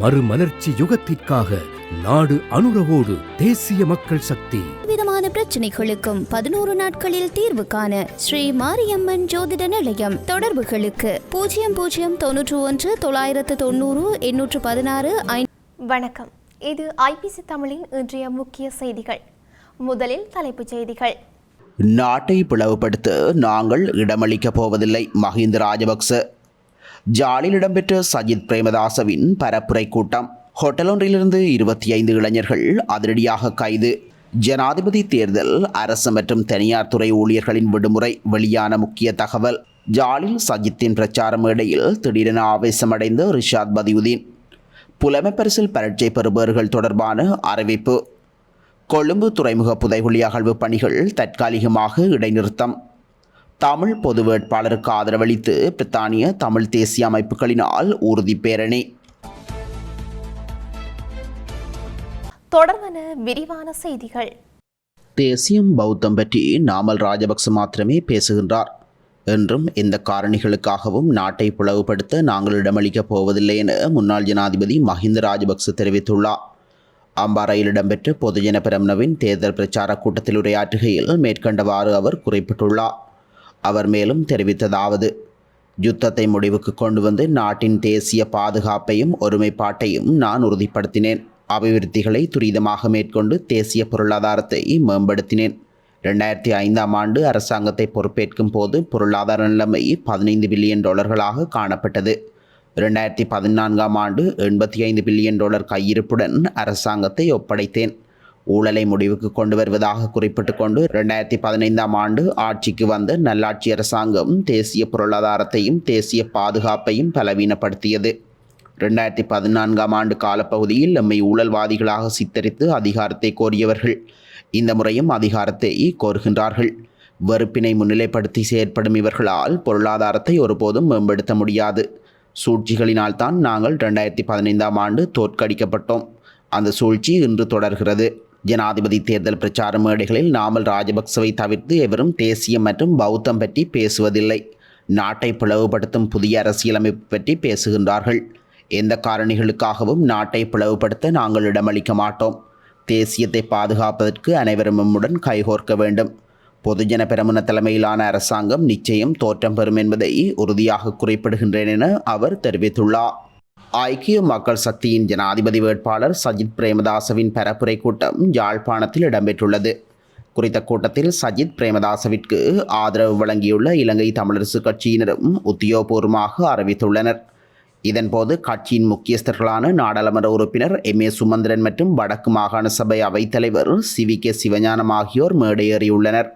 மறுமலர்ச்சி யுகத்திற்காக நாடு அனுரவோடு தேசிய மக்கள் சக்தி. விதமான பிரச்சனைகளுக்கும் பதினோரு நாட்களில் தீர்வு காண ஸ்ரீ மாரியம்மன் ஜோதிட நிலையம் தொடர்புகளுக்கு. பூஜ்ஜியம் பூஜ்ஜியம் தொன்னூற்று ஒன்று தொள்ளாயிரத்து தொண்ணூறு எண்ணூற்று பதினாறு வணக்கம். இது ஐபிசி தமிழின் இன்றைய முக்கிய செய்திகள். முதலில் தலைப்புச் செய்திகள். நாட்டை பிளவுபடுத்த நாங்கள் இடமளிக்கப் போவதில்லை மஹிந்த ராஜபக்ச. ஜாலில் இடம்பெற்ற சஜித் பிரேமதாசவின் பரப்புரை கூட்டம். ஹோட்டல் ஒன்றிலிருந்து இருபத்தி ஐந்து இளைஞர்கள் அதிரடியாக கைது. ஜனாதிபதி தேர்தல் அரசு மற்றும் தனியார் துறை ஊழியர்களின் விடுமுறை வெளியான முக்கிய தகவல். ஜாலில் சஜித்தின் பிரச்சார மேடையில் திடீரென ஆவேசமடைந்த ரிஷாத் பதியுதீன். புலமை பரிசில் பரீட்சை பெறுபவர்கள் தொடர்பான அறிவிப்பு. கொழும்பு துறைமுக புதைகுழி அகழ்வு பணிகள் தற்காலிகமாக இடைநிறுத்தம். தமிழ் பொது வேட்பாளருக்கு ஆதரவளித்து பிரித்தானிய தமிழ் தேசிய அமைப்புகளினால் உறுதி பேரணி. தொடர்பான விரிவான செய்திகள். தேசியம் பௌத்தம் பற்றி நாமல் ராஜபக்ச மாத்திரமே பேசுகின்றார். என்றும் எந்த காரணிகளுக்காகவும் நாட்டை பிளவுபடுத்த நாங்கள் இடமளிக்கப் போவதில்லை என முன்னாள் ஜனாதிபதி மஹிந்த ராஜபக்ச தெரிவித்துள்ளார். அம்பாறையில் இடம்பெற்ற பொதுஜன பிரம்னவின் தேர்தல் பிரச்சார கூட்டத்தில் உரையாற்றுகையில் மேற்கண்டவாறு அவர் குறிப்பிட்டுள்ளார். அவர் மேலும் தெரிவித்ததாவது யுத்தத்தை முடிவுக்கு கொண்டு வந்து நாட்டின் தேசிய பாதுகாப்பையும் ஒருமைப்பாட்டையும் நான் உறுதிப்படுத்தினேன். அபிவிருத்திகளை துரிதமாக மேற்கொண்டு தேசிய பொருளாதாரத்தை மேம்படுத்தினேன். ரெண்டாயிரத்தி ஐந்தாம் ஆண்டு அரசாங்கத்தை பொறுப்பேற்கும் போது பொருளாதார நிலைமை பதினைந்து பில்லியன் டாலர்களாக காணப்பட்டது. ரெண்டாயிரத்தி பதினான்காம் ஆண்டு எண்பத்தி ஐந்து பில்லியன் டாலர் கையிருப்புடன் அரசாங்கத்தை ஒப்படைத்தேன். ஊழலை முடிவுக்கு கொண்டு வருவதாக குறிப்பிட்டுக் கொண்டு ரெண்டாயிரத்தி பதினைந்தாம் ஆண்டு ஆட்சிக்கு வந்த நல்லாட்சி அரசாங்கம் தேசிய பொருளாதாரத்தையும் தேசிய பாதுகாப்பையும் பலவீனப்படுத்தியது. ரெண்டாயிரத்தி பதினான்காம் ஆண்டு காலப்பகுதியில் நம்மை ஊழல்வாதிகளாக சித்தரித்து அதிகாரத்தை கோரியவர்கள். இந்த முறையும் அதிகாரத்தை கோருகின்றார்கள். வெறுப்பினை முன்னிலைப்படுத்தி செயற்படும் இவர்களால் பொருளாதாரத்தை ஒருபோதும் மேம்படுத்த முடியாது. சூழ்ச்சிகளினால் தான் நாங்கள் ரெண்டாயிரத்தி பதினைந்தாம் ஆண்டு தோற்கடிக்கப்பட்டோம். அந்த சூழ்ச்சி இன்று தொடர்கிறது. ஜனாதிபதி தேர்தல் பிரச்சார மேடைகளில் நாமல் ராஜபக்சவை தவிர்த்து எவரும் தேசியம் மற்றும் பௌத்தம் பற்றி பேசுவதில்லை. நாட்டை பிளவுபடுத்தும் புதிய அரசியலமைப்பு பற்றி பேசுகின்றார்கள். எந்த காரணிகளுக்காகவும் நாட்டை பிளவுபடுத்த நாங்கள் இடமளிக்க மாட்டோம். தேசியத்தை பாதுகாப்பதற்கு அனைவரும் நம்முடன் கைகோர்க்க வேண்டும். பொதுஜன பெரமுன தலைமையிலான அரசாங்கம் நிச்சயம் தோற்றம் பெறும் என்பதை உறுதியாக குறிப்பிடுகின்றேன் என அவர் தெரிவித்துள்ளார். ஐக்கிய மக்கள் சக்தியின் ஜனாதிபதி வேட்பாளர் சஜித் பிரேமதாசவின் பரப்புரை கூட்டம் யாழ்ப்பாணத்தில் இடம்பெற்றுள்ளது. குறித்த கூட்டத்தில் சஜித் பிரேமதாசவிற்கு ஆதரவு வழங்கியுள்ள இலங்கை தமிழரசு கட்சியினரும் உத்தியோகபூர்வமாக அறிவித்துள்ளனர். இதன்போது கட்சியின் முக்கியஸ்தர்களான நாடாளுமன்ற உறுப்பினர் எம். ஏ. சுமந்திரன் மற்றும் வடக்கு மாகாண சபை அவைத்தலைவர் சி. வி. கே. சிவஞானம் ஆகியோர் மேடையேறியுள்ளனர்.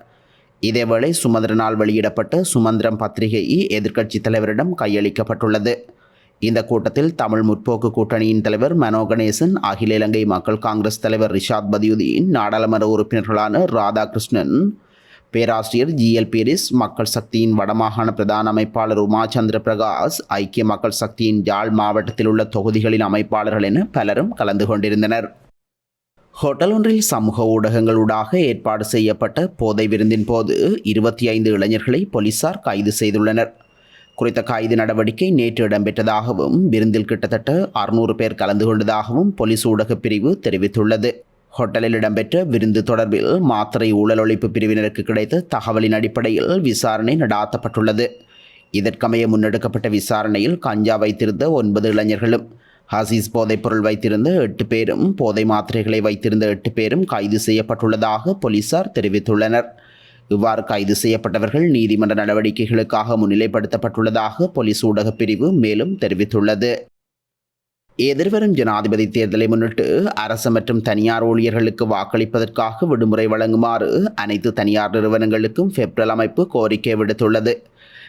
இதேவேளை சுமந்திரனால் வெளியிடப்பட்ட சுமந்திரம் பத்திரிகை எதிர்க்கட்சித் தலைவரிடம் கையளிக்கப்பட்டுள்ளது. இந்த கூட்டத்தில் தமிழ் முற்போக்கு கூட்டணியின் தலைவர் மனோ கணேசன் அகில இலங்கை மக்கள் காங்கிரஸ் தலைவர் ரிஷாத் பதியுதீன் நாடாளுமன்ற உறுப்பினர்களான ராதாகிருஷ்ணன் பேராசிரியர் ஜிஎல் பீரிஸ் மக்கள் சக்தியின் வடமாகாண பிரதான அமைப்பாளர் உமா சந்திர பிரகாஷ் ஐக்கிய மக்கள் சக்தியின் ஜாழ் மாவட்டத்தில் உள்ள தொகுதிகளின் அமைப்பாளர்கள் என பலரும் கலந்து கொண்டிருந்தனர். ஹோட்டல் ஒன்றில் சமூக ஊடகங்களூடாக ஏற்பாடு செய்யப்பட்ட போதை விருந்தின் போது இருபத்தி ஐந்து இளைஞர்களை போலீசார் கைது செய்துள்ளனர். குறித்த கைது நடவடிக்கை நேற்று இடம்பெற்றதாகவும் விருந்தில் கிட்டத்தட்ட அறுநூறு பேர் கலந்து கொண்டதாகவும் போலீஸ் ஊடகப் பிரிவு தெரிவித்துள்ளது. ஹோட்டலில் இடம்பெற்ற விருந்து தொடர்பில் மாத்திரை ஊழல் ஒழிப்பு பிரிவினருக்கு கிடைத்த தகவலின் அடிப்படையில் விசாரணை நடாத்தப்பட்டுள்ளது. இதற்கமைய முன்னெடுக்கப்பட்ட விசாரணையில் கஞ்சா வைத்திருந்த ஒன்பது இளைஞர்களும் ஹசீஸ் போதைப்பொருள் வைத்திருந்த எட்டு பேரும் போதை மாத்திரைகளை வைத்திருந்த எட்டு பேரும் கைது செய்யப்பட்டுள்ளதாக போலீசார் தெரிவித்துள்ளனர். இவ்வாறு கைது செய்யப்பட்டவர்கள் நீதிமன்ற நடவடிக்கைகளுக்காக முன்னிலைப்படுத்தப்பட்டுள்ளதாக போலீஸ் ஊடகப் பிரிவு மேலும் தெரிவித்துள்ளது. எதிர்வரும் ஜனாதிபதி தேர்தலை முன்னிட்டு அரசு மற்றும் தனியார் ஊழியர்களுக்கு வாக்களிப்பதற்காக விடுமுறை வழங்குமாறு அனைத்து தனியார் நிறுவனங்களுக்கும் பெப்ரல் அமைப்பு கோரிக்கை விடுத்துள்ளது.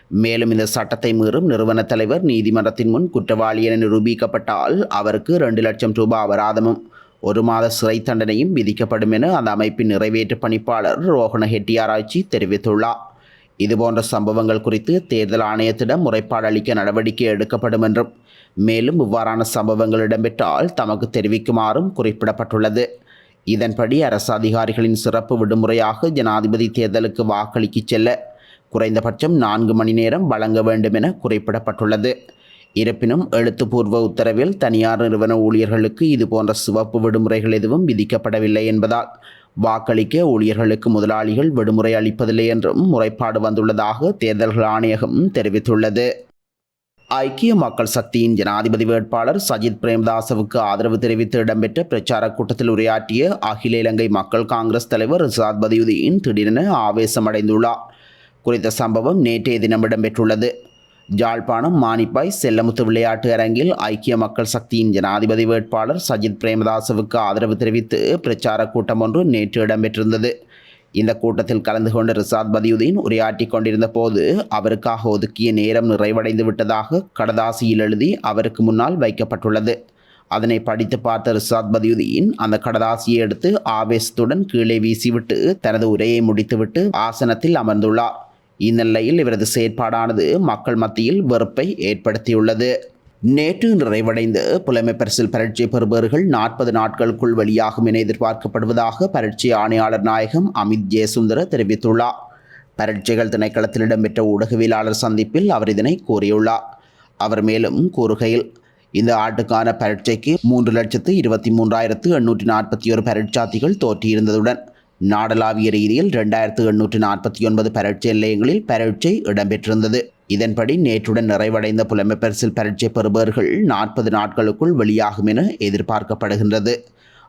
மேலும் இந்த சட்டத்தை மீறும் நிறுவன தலைவர் நீதிமன்றத்தின் முன் குற்றவாளி என நிரூபிக்கப்பட்டால் அவருக்கு ரெண்டு லட்சம் ரூபாய் அபராதமும் ஒரு மாத சிறை தண்டனையும் விதிக்கப்படும் என அந்த அமைப்பின் நிறைவேற்று பணிப்பாளர் ரோஹண ஹெட்டியாராய்ச்சி தெரிவித்துள்ளார். இதுபோன்ற சம்பவங்கள் குறித்து தேர்தல் ஆணையத்திடம் முறைப்பாடு அளிக்க நடவடிக்கை எடுக்கப்படும் என்றும் மேலும் இவ்வாறான சம்பவங்கள் இடம்பெற்றால் தமக்கு தெரிவிக்குமாறும் குறிப்பிடப்பட்டுள்ளது. இதன்படி அரசு அதிகாரிகளின் சிறப்பு விடுமுறையாக ஜனாதிபதி தேர்தலுக்கு வாக்களிக்கச் செல்ல குறைந்தபட்சம் நான்கு மணி நேரம் வழங்க வேண்டும் என குறிப்பிடப்பட்டுள்ளது. இருப்பினும் எழுத்துப்பூர்வ உத்தரவில் தனியார் நிறுவன ஊழியர்களுக்கு இதுபோன்ற சிவப்பு விடுமுறைகள் எதுவும் விதிக்கப்படவில்லை என்பதால் வாக்களிக்க ஊழியர்களுக்கு முதலாளிகள் விடுமுறை அளிப்பதில்லை என்றும் முறைப்பாடு வந்துள்ளதாக தேர்தல்கள் ஆணையகம் தெரிவித்துள்ளது. ஐக்கிய மக்கள் சக்தியின் ஜனாதிபதி வேட்பாளர் சஜித் பிரேமதாசவுக்கு ஆதரவு தெரிவித்து இடம்பெற்ற பிரச்சார கூட்டத்தில் உரையாற்றிய அகில இலங்கை மக்கள் காங்கிரஸ் தலைவர் ரிசாத் பதியுதீன் திடீரென ஆவேசமடைந்துள்ளார். குறித்த சம்பவம் நேற்றைய தினம் இடம்பெற்றுள்ளது. ஜாழ்ப்பாணம் மானிப்பாய் செல்லமுத்து விளையாட்டு அரங்கில் ஐக்கிய மக்கள் சக்தியின் ஜனாதிபதி வேட்பாளர் சஜித் பிரேமதாசவுக்கு ஆதரவு தெரிவித்து பிரச்சார கூட்டம் ஒன்று நேற்று இடம்பெற்றிருந்தது. இந்த கூட்டத்தில் கலந்து கொண்ட ரிசாத் பதியுதீன் உரையாற்றி கொண்டிருந்த போது அவருக்காக ஒதுக்கிய நேரம் நிறைவடைந்து விட்டதாக கடதாசியில் எழுதி அவருக்கு முன்னால் வைக்கப்பட்டுள்ளது. அதனை படித்து பார்த்த ரிசாத் பதியுதீன் அந்த கடதாசியை எடுத்து ஆவேசத்துடன் கீழே வீசிவிட்டு தனது உரையை முடித்துவிட்டு ஆசனத்தில் அமர்ந்துள்ளார். இந்நிலையில் இவரது செயற்பாடானது மக்கள் மத்தியில் வெறுப்பை ஏற்படுத்தியுள்ளது. நேற்று நிறைவடைந்த புலமை பரிசில் பரீட்சை பெறுபவர்கள் நாற்பது நாட்களுக்குள் வெளியாகும் என எதிர்பார்க்கப்படுவதாக பரீட்சை ஆணையாளர் நாயகம் அமித் ஜெயசுந்தர தெரிவித்துள்ளார். பரீட்சைகள் திணைக்களத்தில் இடம்பெற்ற ஊடகவியலாளர் சந்திப்பில் அவர் இதனை கூறியுள்ளார். அவர் மேலும் கூறுகையில் இந்த ஆண்டுக்கான பரீட்சைக்கு மூன்று லட்சத்து இருபத்தி மூன்றாயிரத்து எண்ணூற்றி நாற்பத்தி ஒரு பரீட்சார்த்திகள் தோற்றியிருந்ததுடன் நாடளாவிய ரீதியில் ரெண்டாயிரத்து எண்ணூற்று நாற்பத்தி ஒன்பது பரட்சை நிலையங்களில் பரீட்சை இடம்பெற்றிருந்தது. இதன்படி நேற்றுடன் நிறைவடைந்த புலமை பரட்சை பெறுபவர்கள் நாற்பது நாட்களுக்குள் வெளியாகும் என எதிர்பார்க்கப்படுகின்றது.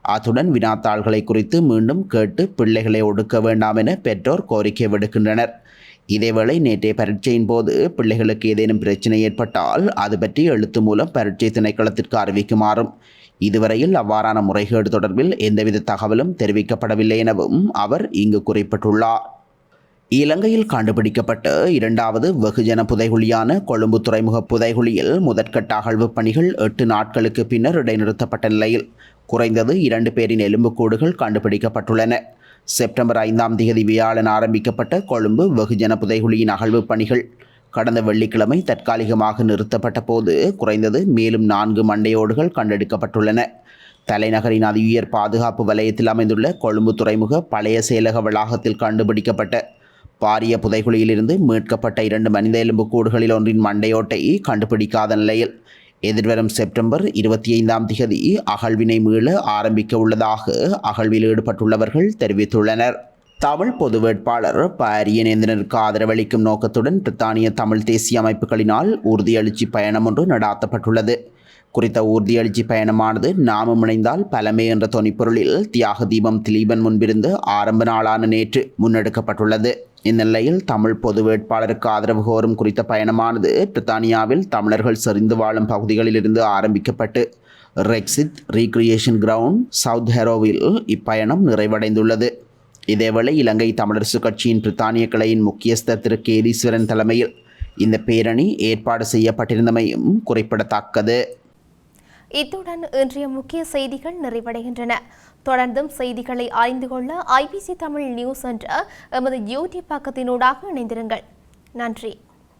அத்துடன் வினாத்தாள்களை குறித்து மீண்டும் கேட்டு பிள்ளைகளை ஒடுக்க வேண்டாம் என பெற்றோர் கோரிக்கை விடுக்கின்றனர். இதேவேளை நேற்றைய பரீட்சையின் போது பிள்ளைகளுக்கு ஏதேனும் பிரச்சனை ஏற்பட்டால் அது பற்றி எழுத்து மூலம் பரீட்சை திணைக்களத்திற்கு அறிவிக்குமாறும் இதுவரையில் அவ்வாறான முறைகேடு தொடர்பில் எந்தவித தகவலும் தெரிவிக்கப்படவில்லை எனவும் அவர் இங்கு குறிப்பிட்டுள்ளார். இலங்கையில் கண்டுபிடிக்கப்பட்ட இரண்டாவது வெகுஜன புதைகுழியான கொழும்பு துறைமுக புதைகுழியில் முதற்கட்ட அகழ்வு பணிகள் எட்டு நாட்களுக்கு பின்னர் இடைநிறுத்தப்பட்ட நிலையில் குறைந்தது இரண்டு பேரின் எலும்புக்கூடுகள் கண்டுபிடிக்கப்பட்டுள்ளன. செப்டம்பர் ஐந்தாம் தேதி வியாழன் ஆரம்பிக்கப்பட்ட கொழும்பு வெகுஜன புதைகுழியின் அகழ்வு பணிகள் கடந்த வெள்ளிக்கிழமை தற்காலிகமாக நிறுத்தப்பட்ட போது குறைந்தது மேலும் நான்கு மண்டையோடுகள் கண்டெடுக்கப்பட்டுள்ளன. தலைநகரின் அதிஉயர் பாதுகாப்பு வலயத்தில் அமைந்துள்ள கொழும்பு துறைமுக பழைய செயலக வளாகத்தில் கண்டுபிடிக்கப்பட்ட பாரிய புதைகுழியிலிருந்து மீட்கப்பட்ட இரண்டு மனித எலும்புக்கூடுகளில் ஒன்றின் மண்டையோட்டை கண்டுபிடிக்காத நிலையில் எதிர்வரும் செப்டம்பர் இருபத்தி ஐந்தாம் திகதி அகழ்வினை மீள ஆரம்பிக்க உள்ளதாக அகழ்வில் ஈடுபட்டுள்ளவர்கள் தெரிவித்துள்ளனர். தமிழ் பொது வேட்பாளர் பாரியநேந்திரனுக்கு ஆதரவளிக்கும் நோக்கத்துடன் பிரித்தானிய தமிழ் தேசிய அமைப்புகளினால் உறுதியளிச்சி பயணம் ஒன்று நடாத்தப்பட்டுள்ளது. குறித்த உறுதியெழுச்சி பயணமானது நாமம் இணைந்தால் பலமே என்ற தொனிப்பொருளில் தியாக தீபம் திலீபன் முன்பிருந்து ஆரம்ப நாளான நேற்று முன்னெடுக்கப்பட்டுள்ளது. இந்நிலையில் தமிழ் பொது வேட்பாளருக்கு ஆதரவு கோரும் குறித்த பயணமானது பிரித்தானியாவில் தமிழர்கள் செறிந்து வாழும் பகுதிகளிலிருந்து ஆரம்பிக்கப்பட்டு ரெக்சித் ரீக்ரியேஷன் கிரவுண்ட் சவுத் ஹெரோவில் இப்பயணம் நிறைவடைந்துள்ளது. இதேவேளை இலங்கை தமிழரசு கட்சியின் பிரித்தானிய கிளையின் முக்கியஸ்தர் திரு. கேதீஸ்வரன் தலைமையில் இந்த பேரணி ஏற்பாடு செய்யப்பட்டிருந்தமையும் குறிப்பிடத்தக்கது. இத்துடன் இன்றைய முக்கிய செய்திகள் நிறைவடைகின்றன. தொடர்ந்தும் செய்திகளை அறிந்து கொள்ள ஐபிசி தமிழ் நியூஸ் என்ற எமது யூடியூப் பக்கத்தினூடாக இணைந்திருங்கள். நன்றி.